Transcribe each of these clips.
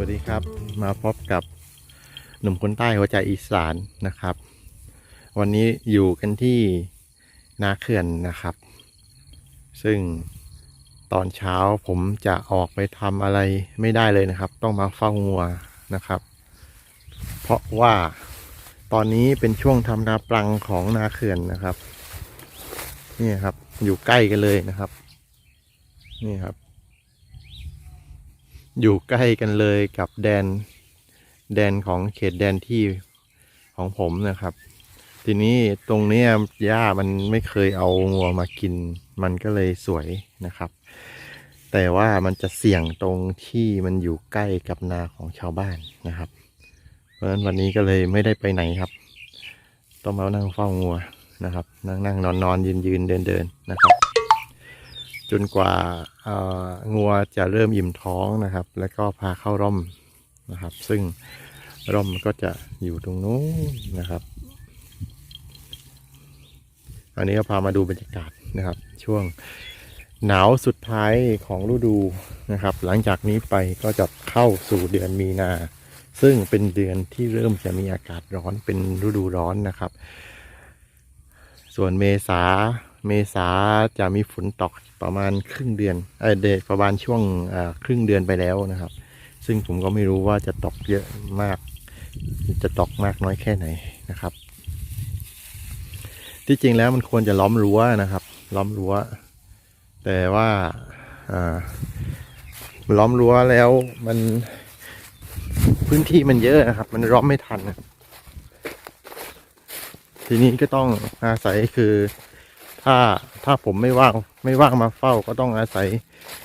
วัสดีครับ มาพบกับหนุ่มคนใต้หัวใจอีสานนะครับ วันนี้อยู่กันที่นาเขื่อนนะครับ ซึ่งตอนเช้าผมจะออกไปทำอะไรไม่ได้เลยนะครับ ต้องมาเฝ้างัวนะครับ เพราะว่าตอนนี้เป็นช่วงทำนาปลังของนาเขื่อนนะครับ นี่ครับอยู่ใกล้กันเลยนะครับ นี่ครับ อยู่ใกล้กันเลยกับแดน แดนของเขตแดนที่ของผมนะครับ ทีนี้ตรงนี้ยหญ้ามันไม่เคยเอางัวมากิน มันก็เลยสวยนะครับ แต่ว่ามันจะเสี่ยงตรงที่มันอยู่ใกล้กับนาของชาวบ้านนะครับ เพราะฉะนั้นวันนี้ก็เลยไม่ได้ไปไหนครับ ต้องมานั่งเฝ้างัวนะครับ นั่งนั่งนอนนอนยืนยืนเดินเดินนะครับ จนกว่างัวจะเริ่มอิ่มท้องนะครับ แล้วก็พาเข้าร่มนะครับ ซึ่งร่มก็จะอยู่ตรงนู้นนะครับ อันนี้ก็พามาดูบรรยากาศนะครับ ช่วงหนาวสุดท้ายของฤดูนะครับ หลังจากนี้ไปก็จะเข้าสู่เดือนมีนา ซึ่งเป็นเดือนที่เริ่มจะมีอากาศร้อนเป็นฤดูร้อนนะครับ ส่วนเมษา เมษาจะมีฝนตกประมาณครึ่งเดือนเออเดประมาณช่วงครึ่งเดือนไปแล้วนะครับ ซึ่งผมก็ไม่รู้ว่าจะตกเยอะมาก จะตกมากน้อยแค่ไหนนะครับ ที่จริงแล้วมันควรจะล้อมรั้วนะครับ ล้อมรั้ว แต่ว่าล้อมรั้วแล้วมันพื้นที่มันเยอะนะครับ มันล้อมไม่ทัน ทีนี้ก็ต้องอาศัยคือ ถ้าถ้าผมไม่ว่างไม่ว่างมาเฝ้าก็ต้องอาศัย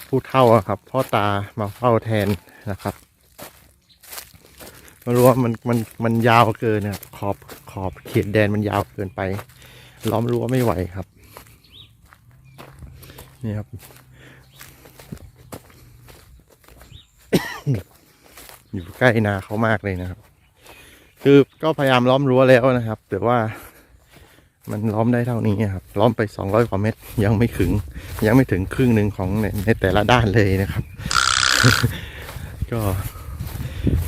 ผู้เฒ่าครับพ่อตามาเฝ้าแทนนะครับไม่รู้ว่ามันมันมันยาวเกินนะครับขอบขอบเขตแดนมันยาวเกินไป ล้อมรั้วไม่ไหวครับ นี่ครับ อยู่ใกล้นาเขามากเลยนะครับ คือก็พยายามล้อมรั้วแล้วนะครับ แต่ว่า มันล้อมได้เท่านี้ครับ ล้อมไปสองร้อยกว่าเมตร ยังไม่ถึง ยังไม่ถึงครึ่งหนึ่งของในในแต่ละด้านเลยนะครับ ก็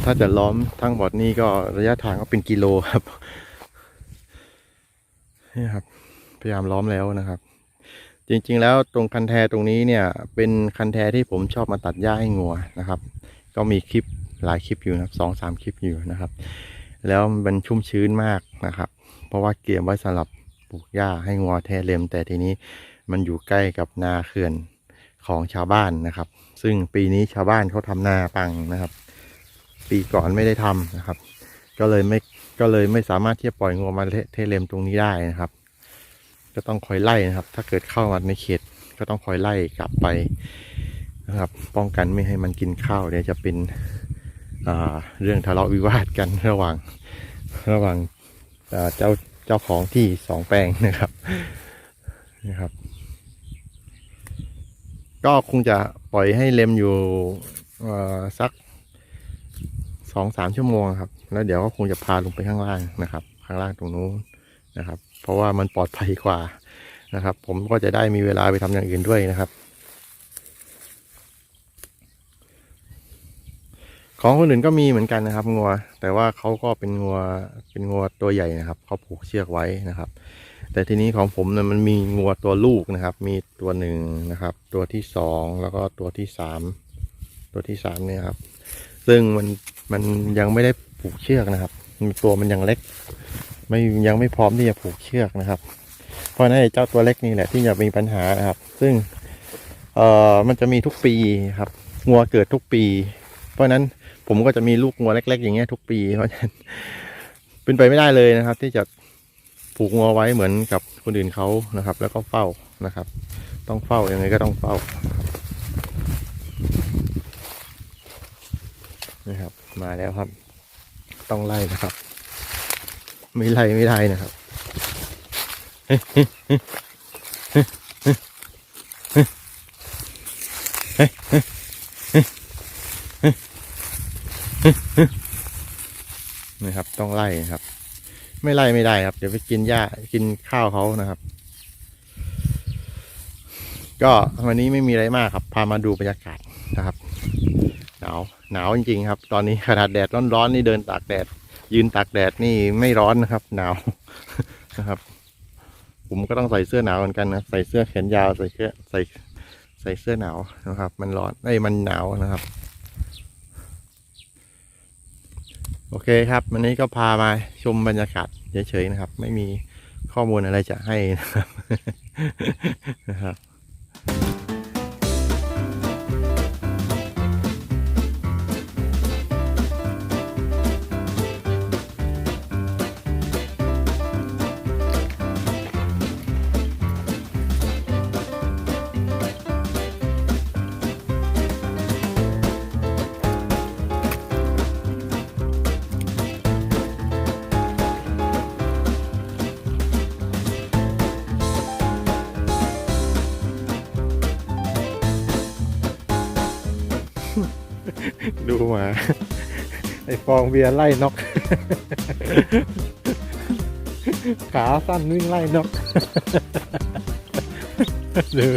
ถ้าจะล้อมทั้งหมดนี้ก็ระยะทางก็เป็นกิโลครับนี่ครับ พยายามล้อมแล้วนะครับ จริง ๆ แล้วตรงคันแทตรงนี้เนี่ย เป็นคันแทที่ผมชอบมาตัดหญ้าให้งัวนะครับ ก็มีคลิปหลายคลิปอยู่นะครับสองสามคลิปอยู่นะครับ แล้วมันชุ่มชื้นมากนะครับ เพราะว่าเกี่ยมไว้สำหรับ ลูกหญ้าให้งัวแทเลมแต่ทีนี้มันอยู่ใกล้กับนาเขื่อนของชาวบ้านนะครับ ซึ่งปีนี้ชาวบ้านเขาทำนาปังนะครับ ปีก่อนไม่ได้ทำนะครับ ก็เลยไม่ก็เลยไม่สามารถที่จะปล่อยงัวมาเทเลมตรงนี้ได้นะครับ ก็ต้องคอยไล่นะครับ ถ้าเกิดเข้ามาในเขตก็ต้องคอยไล่กลับไปนะครับ ป้องกันไม่ให้มันกินข้าวเดี๋ยวจะเป็นเรื่องทะเลาะวิวาทกันระหว่างระหว่างเจ้า เจ้าของที่สองแปลงนะครับนะครับ ก็คงจะปล่อยให้เล็มอยู่สักสองสามชั่วโมงครับ แล้วเดี๋ยวก็คงจะพาลงไปข้างล่างนะครับ ข้างล่างตรงนู้นนะครับ เพราะว่ามันปลอดภัยกว่านะครับ ผมก็จะได้มีเวลาไปทำอย่างอื่นด้วยนะครับ ของคนอื่นก็มีเหมือนกันนะครับงัว แต่ว่าเขาก็เป็นงัวเป็นงัวตัวใหญ่นะครับเขาผูกเชือกไว้นะครับ แต่ทีนี้ของผมเนี่ยมันมีงัวตัวลูกนะครับ มีตัวหนึ่งนะครับ ตัวที่สองแล้วก็ตัวที่สามตัวที่สามเนี่ยครับ ซึ่งมันมันยังไม่ได้ผูกเชือกนะครับ ตัวมันยังเล็ก ไม่ยังไม่พร้อมที่จะผูกเชือกนะครับ เพราะนั้นเจ้าตัวเล็กนี่แหละที่จะมีปัญหานะครับ ซึ่งเอ่อมันจะมีทุกปีครับงัวเกิดทุกปี เพราะฉะนั้น ผมก็จะมีลูกงัวเล็ก ๆ อย่างเงี้ยทุกปีเพราะฉะนั้นเป็นไปไม่ได้เลยนะครับ ที่จะผูกงัวไว้เหมือนกับคนอื่นเขานะครับ แล้วก็เฝ้านะครับ ต้องเฝ้ายังไงก็ต้องเฝ้านี่ครับ มาแล้วครับ ต้องไล่นะครับ ไม่ไล่ไม่ได้นะครับ นะครับ ต้องไล่ครับ ไม่ไล่ไม่ได้ครับ เดี๋ยวไปกินหญ้ากินข้าวเขานะครับ ก็วันนี้ไม่มีอะไรมากครับ พามาดูบรรยากาศนะครับ หนาวหนาวจริงๆครับ ตอนนี้ขนาดแดดร้อนๆนี่เดินตากแดด ยืนตากแดดนี่ไม่ร้อนนะครับ หนาวนะครับ ผมก็ต้องใส่เสื้อหนาวเหมือนกันนะใส่เสื้อแขนยาวใส่เสื้อใส่ใส่เสื้อหนาวนะครับ มันร้อนไอ้มันหนาวนะครับ โอเคครับ วันนี้ก็พามาชมบรรยากาศเฉยๆนะครับ ไม่มีข้อมูลอะไรจะให้นะครับนะครับ ดูมา ไอฟองเบียร์ไล่นก ขาสั้นวิ่งไล่นกดู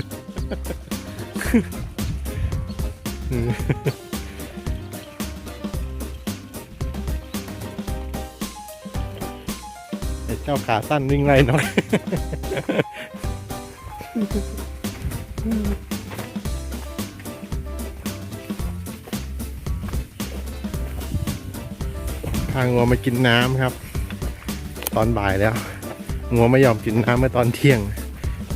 ไอเจ้าขาสั้นวิ่งไล่นกางัวมากินน้ำครับ ตอนบ่ายแล้วงัวไม่ยอมกินน้ำเมื่อตอนเที่ยง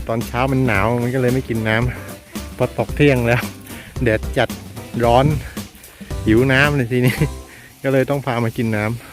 ตอนเช้ามันหนาวมันก็เลยไม่กินน้ำพอตกเที่ยงแล้วแดดจัดร้อนหิวน้ำเลยทีนี้ ก็เลยต้องพามากินน้ำ